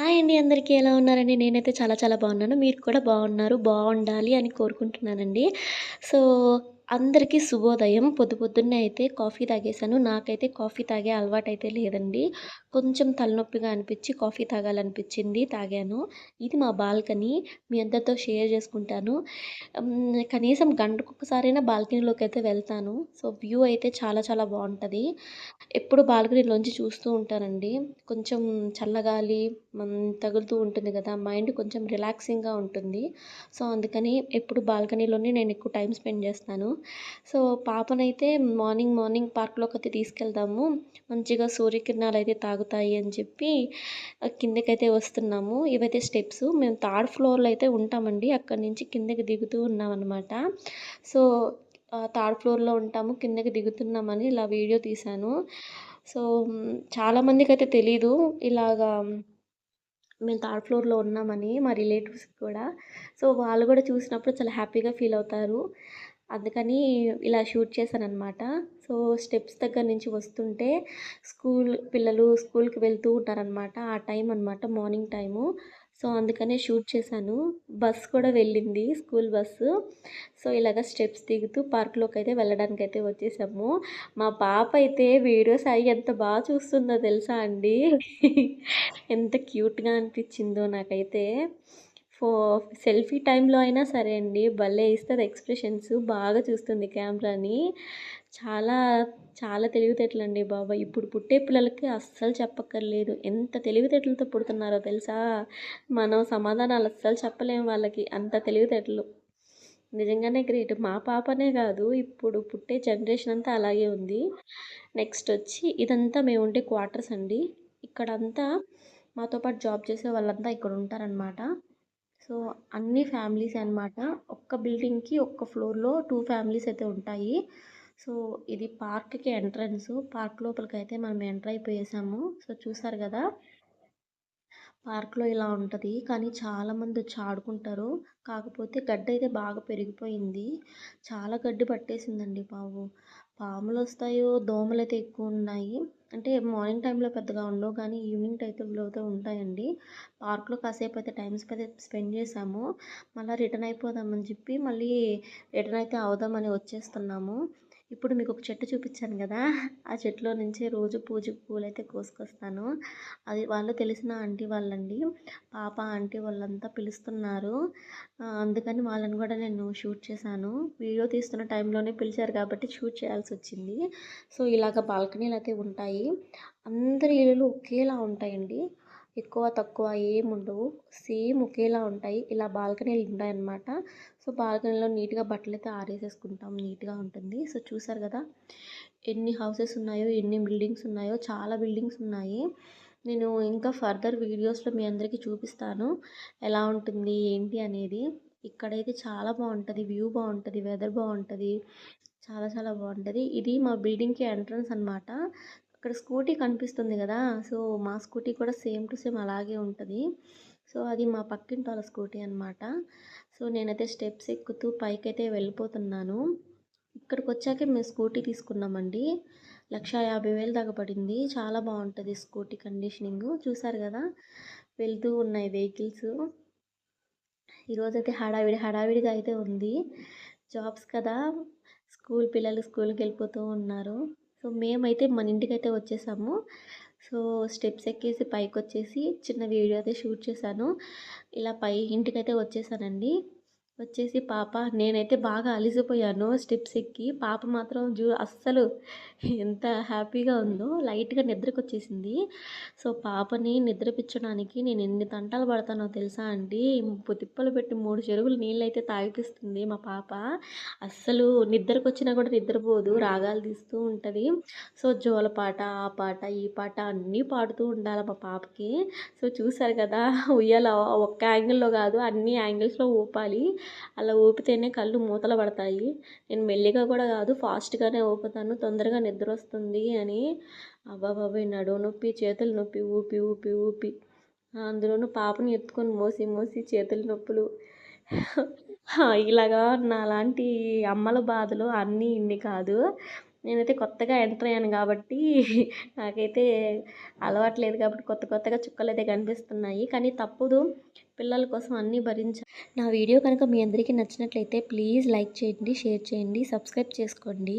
Hi అండి అందరికీ ఎలా ఉన్నారండి? నేనైతే చాలా చాలా బాగున్నాను. మీరు కూడా బాగున్నారు బాగుండాలి అని కోరుకుంటున్నానండి. సో అందరికీ శుభోదయం. పొద్దు పొద్దున్నే అయితే కాఫీ తాగేసాను నాకైతే కాఫీ తాగే అలవాటు అయితే లేదండి. కొంచెం తలనొప్పిగా అనిపించి కాఫీ తాగాలనిపించింది తాగాను. ఇది మా బాల్కనీ. మీ అందరితో షేర్ చేసుకుంటాను. కనీసం గంటకు ఒకసారైనా బాల్కనీలోకి అయితే వెళ్తాను. సో వ్యూ అయితే చాలా చాలా బాగుంటుంది. ఎప్పుడు బాల్కనీలోంచి చూస్తూ ఉంటానండి. కొంచెం చల్లగాలి తగులుతూ ఉంటుంది కదా మైండ్ కొంచెం రిలాక్సింగ్గా ఉంటుంది. సో అందుకని ఎప్పుడు బాల్కనీలోనే నేను ఎక్కువ టైం స్పెండ్ చేస్తాను. సో పాపనైతే మార్నింగ్ మార్నింగ్ పార్క్లోకి అయితే తీసుకెళ్తాము మంచిగా సూర్యకిరణాలు అయితే తాగుతాయి అని చెప్పి కిందకైతే వస్తున్నాము. ఇవైతే స్టెప్స్. మేము థర్డ్ ఫ్లోర్లో అయితే ఉంటామండి. అక్కడి నుంచి కిందకి దిగుతూ ఉన్నాం అనమాట సో థర్డ్ ఫ్లోర్లో ఉంటాము. కిందకి దిగుతున్నామని ఇలా వీడియో తీశాను. సో చాలామందికి అయితే తెలీదు. ఇలాగా మేము థర్డ్ ఫ్లోర్లో ఉన్నామని మా రిలేటివ్స్ కూడా. సో వాళ్ళు కూడా చూసినప్పుడు చాలా హ్యాపీగా ఫీల్ అవుతారు. అందుకని ఇలా షూట్ చేశాను అనమాట సో స్టెప్స్ దగ్గర నుంచి వస్తుంటే స్కూల్ పిల్లలు స్కూల్కి వెళ్తూ ఉంటారనమాట ఆ టైం అనమాట మార్నింగ్ టైము. సో అందుకనే షూట్ చేశాను. బస్ కూడా వెళ్ళింది స్కూల్ బస్సు. సో ఇలాగ స్టెప్స్ దిగుతూ పార్క్లోకి అయితే వెళ్ళడానికి అయితే వచ్చేసాము. మా పాప అయితే వీడియోస్ అవి ఎంత బాగా చూస్తుందో తెలుసా అండి? ఎంత క్యూట్గా అనిపించిందో నాకైతే. ఫో సెల్ఫీ టైంలో అయినా సరే అండి భలే ఇస్తుంది ఎక్స్ప్రెషన్స్. బాగా చూస్తుంది కెమెరాని. చాలా చాలా తెలివితేటలండి బాబా. ఇప్పుడు పుట్టే పిల్లలకి అస్సలు చెప్పక్కర్లేదు. ఎంత తెలివితేటలతో పుడుతున్నారో తెలుసా? మనం సమాధానాలు అస్సలు చెప్పలేము వాళ్ళకి. అంత తెలివితేటలు. నిజంగానే గ్రేట్. మా పాపనే కాదు ఇప్పుడు పుట్టే జనరేషన్ అంతా అలాగే ఉంది. నెక్స్ట్ వచ్చి ఇదంతా మేము ఉండే క్వార్టర్స్ అండి. ఇక్కడంతా మాతో పాటు జాబ్ చేసే వాళ్ళంతా ఇక్కడ ఉంటారనమాట సో అన్ని ఫ్యామిలీస్ అనమాట ఒక్క బిల్డింగ్కి ఒక్క ఫ్లోర్లో టూ ఫ్యామిలీస్ అయితే ఉంటాయి. సో ఇది పార్క్కి ఎంట్రన్స్. పార్క్ లోపలికి అయితే మనం ఎంటర్ అయిపోయేసాము. సో చూసారు కదా? పార్క్లో ఇలా ఉంటుంది. కానీ చాలామంది వచ్చి ఆడుకుంటారు. కాకపోతే గడ్డి అయితే బాగా పెరిగిపోయింది. చాలా గడ్డి పట్టేసిందండి బాబు. పాములు వస్తాయో దోమలు అయితే ఎక్కువ ఉన్నాయి అంటే మార్నింగ్ టైంలో పెద్దగా ఉండవు కానీ ఈవినింగ్ టైంలో అయితే ఉంటాయండి. పార్క్లో కాసేపు అయితే టైం స్పెండ్ చేసాము మళ్ళీ రిటర్న్ అయిపోదామని చెప్పి మళ్ళీ రిటర్న్ అయితే అవుదామని వచ్చేస్తున్నాము. ఇప్పుడు మీకు ఒక చెట్టు చూపించాను కదా ఆ చెట్టులో నుంచి రోజు పూజకు పూలైతే కోసుకొస్తాను. అది వాళ్ళు తెలిసిన ఆంటీ వాళ్ళండి. పాప ఆంటీ వాళ్ళంతా పిలుస్తున్నారు. అందుకని వాళ్ళని కూడా నేను షూట్ చేశాను. వీడియో తీస్తున్న టైంలోనే పిలిచారు కాబట్టి షూట్ చేయాల్సి వచ్చింది. సో ఇలాగ బాల్కనీలు అయితే ఉంటాయి. అందరి ఇళ్ళు ఒకేలా ఉంటాయండి. ఎక్కువ తక్కువ ఏమి ఉండవు. సేమ్ ఒకేలా ఉంటాయి. ఇలా బాల్కనీలు ఉంటాయన్నమాట సో బాల్కనీలో నీట్గా బట్టలు అయితే ఆరేసేసుకుంటాం. నీట్గా ఉంటుంది. సో చూసారు కదా? ఎన్ని హౌసెస్ ఉన్నాయో ఎన్ని బిల్డింగ్స్ ఉన్నాయో చాలా బిల్డింగ్స్ ఉన్నాయి. నేను ఇంకా ఫర్దర్ వీడియోస్లో మీ అందరికీ చూపిస్తాను. ఎలా ఉంటుంది ఏంటి అనేది. ఇక్కడైతే చాలా బాగుంటుంది. వ్యూ బాగుంటుంది. వెదర్ బాగుంటుంది. చాలా చాలా బాగుంటుంది. ఇది మా బిల్డింగ్కి ఎంట్రన్స్ అనమాట ఇక్కడ స్కూటీ కనిపిస్తుంది కదా సో మా స్కూటీ కూడా సేమ్ టు సేమ్ అలాగే ఉంటుంది. సో అది మా పక్కింటి వాళ్ళ స్కూటీ అనమాట సో నేనైతే స్టెప్స్ ఎక్కుతూ పైకైతే వెళ్ళిపోతున్నాను. ఇక్కడికి వచ్చాకే మేము స్కూటీ తీసుకున్నామండి. లక్ష యాభై వేలు దాకా పడింది. చాలా బాగుంటుంది స్కూటీ కండిషనింగ్. చూసారు కదా వెళ్తూ ఉన్నాయి వెహికల్స్. ఈరోజైతే హడావిడి హడావిడిగా అయితే ఉంది. జాబ్స్ కదా స్కూల్ పిల్లలు స్కూల్కి వెళ్ళిపోతూ ఉన్నారు. సో మేమైతే మన ఇంటికి అయితే వచ్చేసాము. సో స్టెప్స్ ఎక్కేసి పైకి వచ్చేసి చిన్న వీడియో అయితే షూట్ చేశాను. ఇలా పై ఇంటికైతే వచ్చేసానండి. వచ్చేసి పాప నేనైతే బాగా అలిసిపోయాను. స్టెప్స్ ఎక్కి పాప మాత్రం జూ అస్సలు ఎంత హ్యాపీగా ఉందో లైట్గా నిద్రకు వచ్చేసింది సో పాపని నిద్రపించడానికి నేను ఎన్ని తంటాలు పడతానో తెలుసా అండి? ముప్పు తిప్పలు పెట్టి మూడు చెరువులు నీళ్ళు అయితే తాగిపిస్తుంది మా పాప. అస్సలు నిద్రకు వచ్చినా కూడా నిద్రపోదు రాగాలు తీస్తూ ఉంటుంది. సో జోల పాట ఆ పాట ఈ పాట అన్నీ పాడుతూ ఉండాలి మా పాపకి. సో చూసారు కదా ఉయ్యాల ఒక్క యాంగిల్లో కాదు అన్ని యాంగిల్స్లో ఊపాలి. అలా ఊపితేనే కళ్ళు మూతలు పడతాయి. నేను మెల్లిగా కూడా కాదు ఫాస్ట్గానే ఊపుతాను తొందరగా నిద్ర వస్తుంది అని. అబ్బా నడు నడువు నొప్పి చేతులు నొప్పి ఊపి ఊపి ఊపి. అందులోనూ పాపని ఎత్తుకొని మోసి మోసి చేతుల నొప్పులు. ఇలాగా నాలాంటి అమ్మల బాధలు అన్నీ ఇన్ని కాదు. నేనైతే కొత్తగా ఎంటర్ అయ్యాను కాబట్టి నాకైతే అలవాటు లేదు కాబట్టి కొత్త కొత్తగా చుక్కలు అయితే కనిపిస్తున్నాయి. కానీ తప్పదు పిల్లల కోసం అన్నీ భరించ. నా వీడియో కనుక మీ అందరికీ నచ్చినట్లయితే ప్లీజ్ లైక్ చేయండి షేర్ చేయండి సబ్స్క్రైబ్ చేసుకోండి.